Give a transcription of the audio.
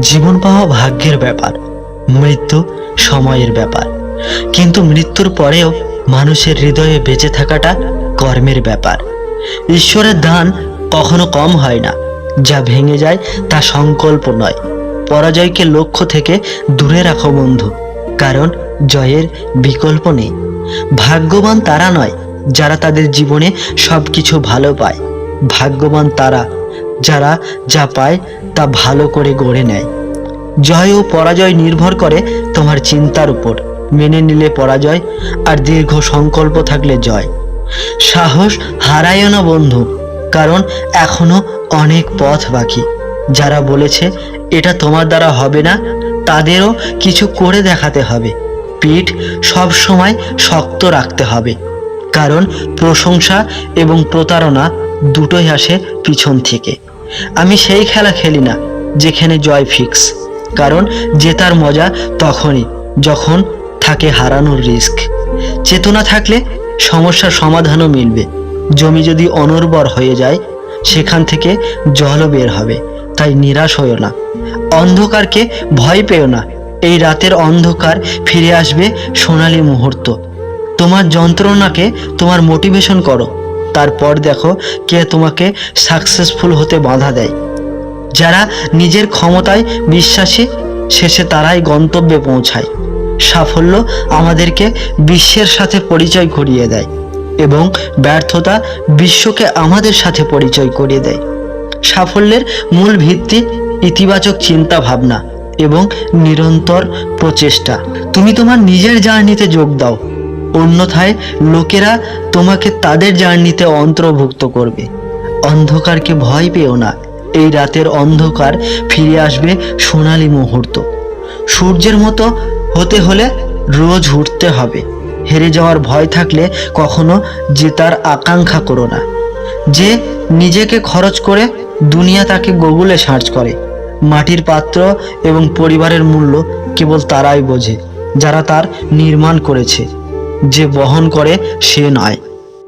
জীবন পাওয়া ভাগ্যের ব্যাপার, মৃত্যু সময়ের ব্যাপার। কিন্তু মৃত্যুর পরেও মানুষের হৃদয়ে বেঁচে থাকাটা কর্মের ব্যাপার। ঈশ্বরের দান কখনো কম হয় না, যা ভেঙে যায় তা সংকল্প নয়। পরাজয়কে লক্ষ্য থেকে দূরে রাখো বন্ধু, কারণ জয়ের বিকল্প নেই। ভাগ্যবান তারা নয় যারা তাদের জীবনে সব কিছু ভালো পায়। ভাগ্যবান তারা যারা যা পায় তা ভালো করে গড়ে নেয়। জয় ও পরাজয় নির্ভর করে তোমার চিন্তার উপর। মেনে নিলে পরাজয় আর দীর্ঘ সংকল্প থাকলে জয়। সাহস হারায় না বন্ধু, কারণ এখনও অনেক পথ বাকি। যারা বলেছে এটা তোমার দ্বারা হবে না, তাদেরও কিছু করে দেখাতে হবে। পিঠ সব সময় শক্ত রাখতে হবে, কারণ প্রশংসা এবং প্রতারণা দুটোই আসে পিছন থেকে। আমি সেই খেলা খেলি না, যেখানে জয় ফিক্স। কারণ জেতার মজা তখনই, যখন থাকে হারানোর রিস্ক। চেতনা থাকলে সমস্যার সমাধানও মিলবে। জমি যদি অনুর্বর হয়ে যায়, সেখান থেকে জলও বের হবে, তাই নিরাশ হইও না। অন্ধকারকে ভয় পেও না, এই রাতের অন্ধকার ফিরে আসবে সোনালী মুহূর্ত। তোমার যন্ত্রণাকে তোমার মোটিভেশন করো। তারপর দেখো কে তোমাকে সাকসেসফুল হতে বাধা দেয়। যারা নিজের ক্ষমতায় বিশ্বাসী, শেষে তারাই গন্তব্যে পৌঁছায়। সাফল্য আমাদেরকে বিশ্বের সাথে পরিচয় করিয়ে দেয় এবং ব্যর্থতা বিশ্বকে আমাদের সাথে পরিচয় করিয়ে দেয়। সাফল্যের মূল ভিত্তি ইতিবাচক চিন্তা ভাবনা এবং নিরন্তর প্রচেষ্টা। তুমি তোমার নিজের জার্নিতে যোগ দাও। অন্যথায় লোকেরা তোমাকে তাদের জার্নিতে অন্তর্ভুক্ত করবে। অন্ধকারকে ভয় পেও না। এই রাতের অন্ধকার ফিরে আসবে সোনালী মুহূর্ত। সূর্যের মতো হতে হলে রোজ উঠতে হবে। হেরে যাওয়ার ভয় থাকলে কখনো জেতার আকাঙ্ক্ষা করো না। যে নিজেকে খরচ করে দুনিয়া তাকে গুগলে সার্চ করে। মাটির পাত্র এবং পরিবারের মূল্য কেবল তারাই বোঝে, যারা তার নির্মাণ করেছে। যে বহন করে সে নয়।